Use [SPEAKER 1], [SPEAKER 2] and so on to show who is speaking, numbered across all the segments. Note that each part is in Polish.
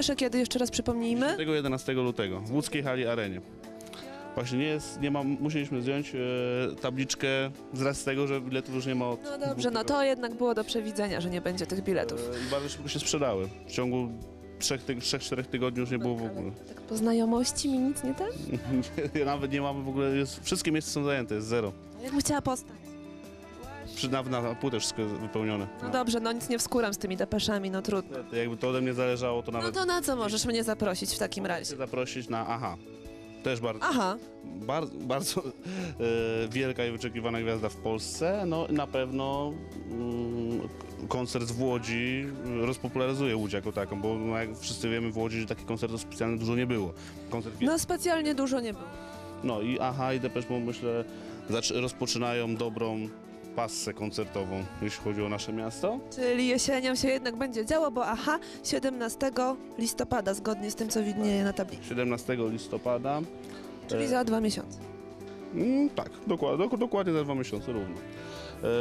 [SPEAKER 1] depesze kiedy? Jeszcze raz przypomnijmy.
[SPEAKER 2] Tego 11 lutego w łódzkiej hali arenie. Właśnie nie jest, nie ma, musieliśmy zdjąć e, tabliczkę z racji tego, że biletów już nie ma od
[SPEAKER 1] No dobrze, no to jednak było do przewidzenia, że nie będzie tych biletów.
[SPEAKER 2] E, I bardzo szybko się sprzedały. W ciągu 3-4 tygodni już nie było w ogóle.
[SPEAKER 1] Tak po znajomości mi nic nie tak?
[SPEAKER 2] Nie, Nawet nie mamy w ogóle, jest, wszystkie miejsca są zajęte, jest zero.
[SPEAKER 1] Jakbym chciała postać.
[SPEAKER 2] Na, na płytę wszystko jest wypełnione.
[SPEAKER 1] No dobrze, no nic nie wskuram z tymi depeszami, no trudno.
[SPEAKER 2] Jakby to ode mnie zależało, to
[SPEAKER 1] No
[SPEAKER 2] nawet
[SPEAKER 1] to na co możesz mnie zaprosić w takim razie?
[SPEAKER 2] chcę zaprosić na AHA. Też bardzo,
[SPEAKER 1] Aha,
[SPEAKER 2] bar, bardzo e, wielka i wyczekiwana gwiazda w Polsce. No na pewno mm, koncert w Łodzi rozpopularyzuje Łódź jako taką, bo no, jak wszyscy wiemy w Łodzi, takich koncertów specjalnie dużo nie było. Koncert
[SPEAKER 1] no specjalnie dużo nie było.
[SPEAKER 2] No i AHA i Depeche Mode myślę rozpoczynają dobrą passę koncertową, jeśli chodzi o nasze miasto.
[SPEAKER 1] Czyli jesienią się jednak będzie działo, bo aha, 17 listopada, zgodnie z tym, co widnieje na tablicy.
[SPEAKER 2] 17 listopada.
[SPEAKER 1] Czyli
[SPEAKER 2] E,
[SPEAKER 1] za dwa miesiące.
[SPEAKER 2] Mm, tak, dokładnie, dok- dokładnie za dwa miesiące równo.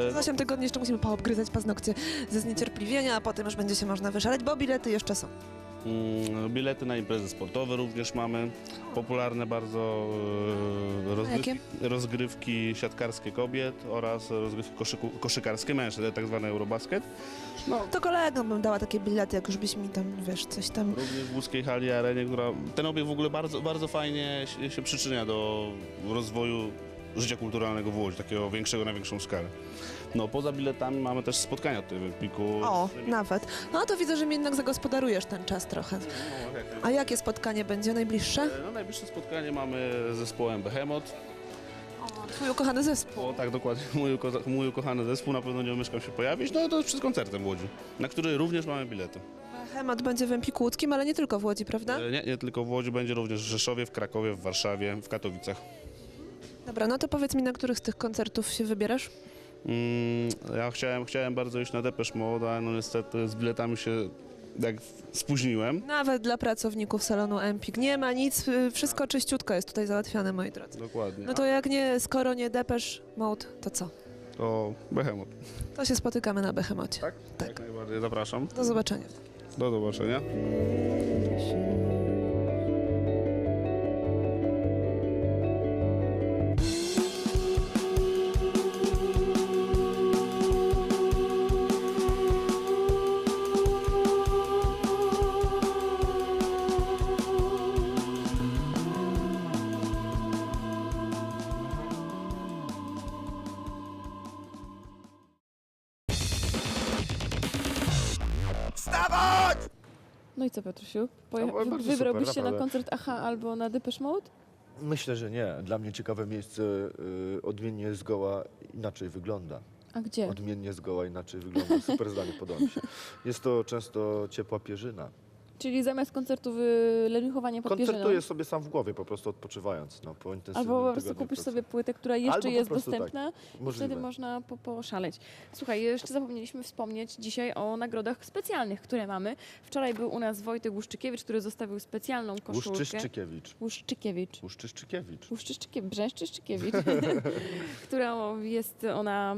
[SPEAKER 2] E,
[SPEAKER 1] Za 8 tygodni jeszcze musimy poobgryzać paznokcie ze zniecierpliwienia, a potem już będzie się można wyszaleć, bo bilety jeszcze są.
[SPEAKER 2] Mm, bilety na imprezy sportowe również mamy. Popularne bardzo e, rozgrywki, rozgrywki siatkarskie kobiet oraz rozgrywki koszyku, koszykarskie mężczyzn, tak zwany Eurobasket. No,
[SPEAKER 1] To kolegom bym dała takie bilety, jak już byś mi tam, wiesz, coś tam...
[SPEAKER 2] Również w łódzkiej hali arenie, która ten obiekt w ogóle bardzo, bardzo fajnie się, się przyczynia do rozwoju życia kulturalnego w Łodzi, takiego większego na większą skalę. No poza biletami mamy też spotkania tutaj w Empiku.
[SPEAKER 1] O, nawet. No to widzę, że mi jednak zagospodarujesz ten czas trochę. A jakie spotkanie będzie najbliższe?
[SPEAKER 2] No najbliższe spotkanie mamy z zespołem Behemoth.
[SPEAKER 1] Twój ukochany zespół.
[SPEAKER 2] O tak, dokładnie, mój, uko mój ukochany zespół na pewno nie omieszkam się pojawić. No to przed koncertem w Łodzi, na który również mamy bilety.
[SPEAKER 1] Hemat będzie w Empiku Łódzkim, ale nie tylko w Łodzi, prawda?
[SPEAKER 2] E, Nie, nie tylko w Łodzi, będzie również w Rzeszowie, w Krakowie, w Warszawie, w Katowicach.
[SPEAKER 1] Dobra, no to powiedz mi, na których z tych koncertów się wybierasz?
[SPEAKER 2] Mm, ja chciałem, chciałem bardzo iść na Depeche Mode, ale no niestety z biletami się jak spóźniłem.
[SPEAKER 1] Nawet dla pracowników salonu Empik. Nie ma nic, y, wszystko czyściutko jest tutaj załatwiane, moi drodzy.
[SPEAKER 2] Dokładnie.
[SPEAKER 1] No to jak nie, skoro nie Depeche Mode, to co?
[SPEAKER 2] To Behemoth.
[SPEAKER 1] To się spotykamy na Behemocie.
[SPEAKER 2] Tak?
[SPEAKER 1] Tak.
[SPEAKER 2] Jak najbardziej zapraszam.
[SPEAKER 1] Do zobaczenia.
[SPEAKER 2] Do zobaczenia.
[SPEAKER 3] No i co, Piotrusiu? Poje-
[SPEAKER 4] No, bardzo
[SPEAKER 3] wybrałbyś
[SPEAKER 4] super,
[SPEAKER 3] się na
[SPEAKER 4] naprawdę.
[SPEAKER 3] koncert AHA albo na Depeche Mode?
[SPEAKER 4] Myślę, że nie. Dla mnie ciekawe miejsce y, odmiennie zgoła inaczej wygląda.
[SPEAKER 3] A gdzie?
[SPEAKER 4] Odmiennie zgoła inaczej wygląda. Super zdanie, podoba mi się. Jest to często ciepła pierzyna.
[SPEAKER 3] Czyli zamiast koncertu wyleniuchowanie pod pierzyną.
[SPEAKER 4] Koncertuję sobie sam w głowie, po prostu odpoczywając no, po
[SPEAKER 3] Albo po prostu kupisz
[SPEAKER 4] pracy.
[SPEAKER 3] sobie płytę, która jeszcze
[SPEAKER 4] Albo
[SPEAKER 3] jest
[SPEAKER 4] tak.
[SPEAKER 3] dostępna i
[SPEAKER 4] Możliwe.
[SPEAKER 3] wtedy można po, poszaleć. Słuchaj, jeszcze zapomnieliśmy wspomnieć dzisiaj o nagrodach specjalnych, które mamy. Wczoraj był u nas Wojtek Łuszczykiewicz, który zostawił specjalną koszulkę.
[SPEAKER 4] Łuszczyszczykiewicz.
[SPEAKER 3] Łuszczykiewicz.
[SPEAKER 4] Łuszczyszczykiewicz.
[SPEAKER 3] Łuszczyszczykiewicz, Brzęszczyszczykiewicz, którą jest ona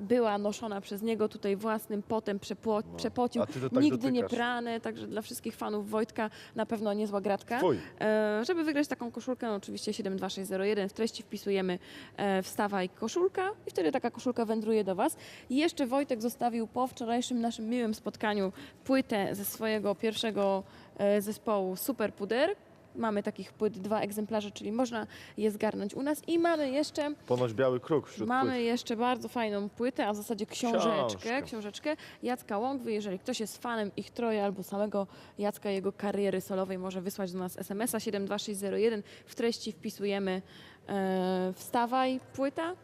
[SPEAKER 3] była noszona przez niego tutaj własnym potem, przepło,
[SPEAKER 4] No,
[SPEAKER 3] przepocił,
[SPEAKER 4] tak
[SPEAKER 3] nigdy nie
[SPEAKER 4] dotykasz.
[SPEAKER 3] prane, także dla wszystkich fanów Wojtka na pewno niezła gratka. E, żeby wygrać taką koszulkę, no oczywiście 72601, w treści wpisujemy e, wstawaj koszulka i wtedy taka koszulka wędruje do Was. I jeszcze Wojtek zostawił po wczorajszym naszym miłym spotkaniu płytę ze swojego pierwszego e, zespołu Super Puder. Mamy takich płyt dwa egzemplarze, czyli można je zgarnąć u nas i mamy jeszcze
[SPEAKER 4] Ponoć biały kruk wśród
[SPEAKER 3] Mamy
[SPEAKER 4] płyt.
[SPEAKER 3] jeszcze bardzo fajną płytę, a w zasadzie książeczkę,
[SPEAKER 4] Książkę.
[SPEAKER 3] książeczkę Jacka Łągwy. Jeżeli ktoś jest fanem ich troje albo samego Jacka, jego kariery solowej, może wysłać do nas SMS-a 72601. W treści wpisujemy e, wstawaj, płyta.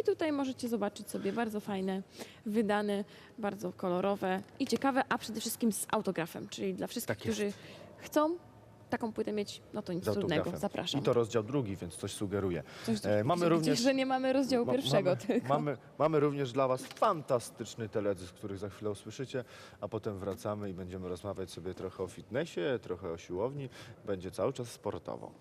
[SPEAKER 3] I tutaj możecie zobaczyć sobie bardzo fajne, wydane, bardzo kolorowe i ciekawe, a przede wszystkim z autografem, czyli dla wszystkich,
[SPEAKER 4] Tak
[SPEAKER 3] którzy chcą taką płytę mieć, no to nic
[SPEAKER 4] Z
[SPEAKER 3] trudnego. Zapraszam.
[SPEAKER 4] I to rozdział drugi, więc coś sugeruje.
[SPEAKER 3] Coś,
[SPEAKER 4] E, mamy
[SPEAKER 3] widzisz,
[SPEAKER 4] również-
[SPEAKER 3] że nie mamy rozdziału
[SPEAKER 4] Ma-
[SPEAKER 3] pierwszego
[SPEAKER 4] mamy,
[SPEAKER 3] tylko.
[SPEAKER 4] Mamy, mamy również dla Was fantastyczny teledysk, który za chwilę usłyszycie, a potem wracamy i będziemy rozmawiać sobie trochę o fitnessie, trochę o siłowni. Będzie cały czas sportowo.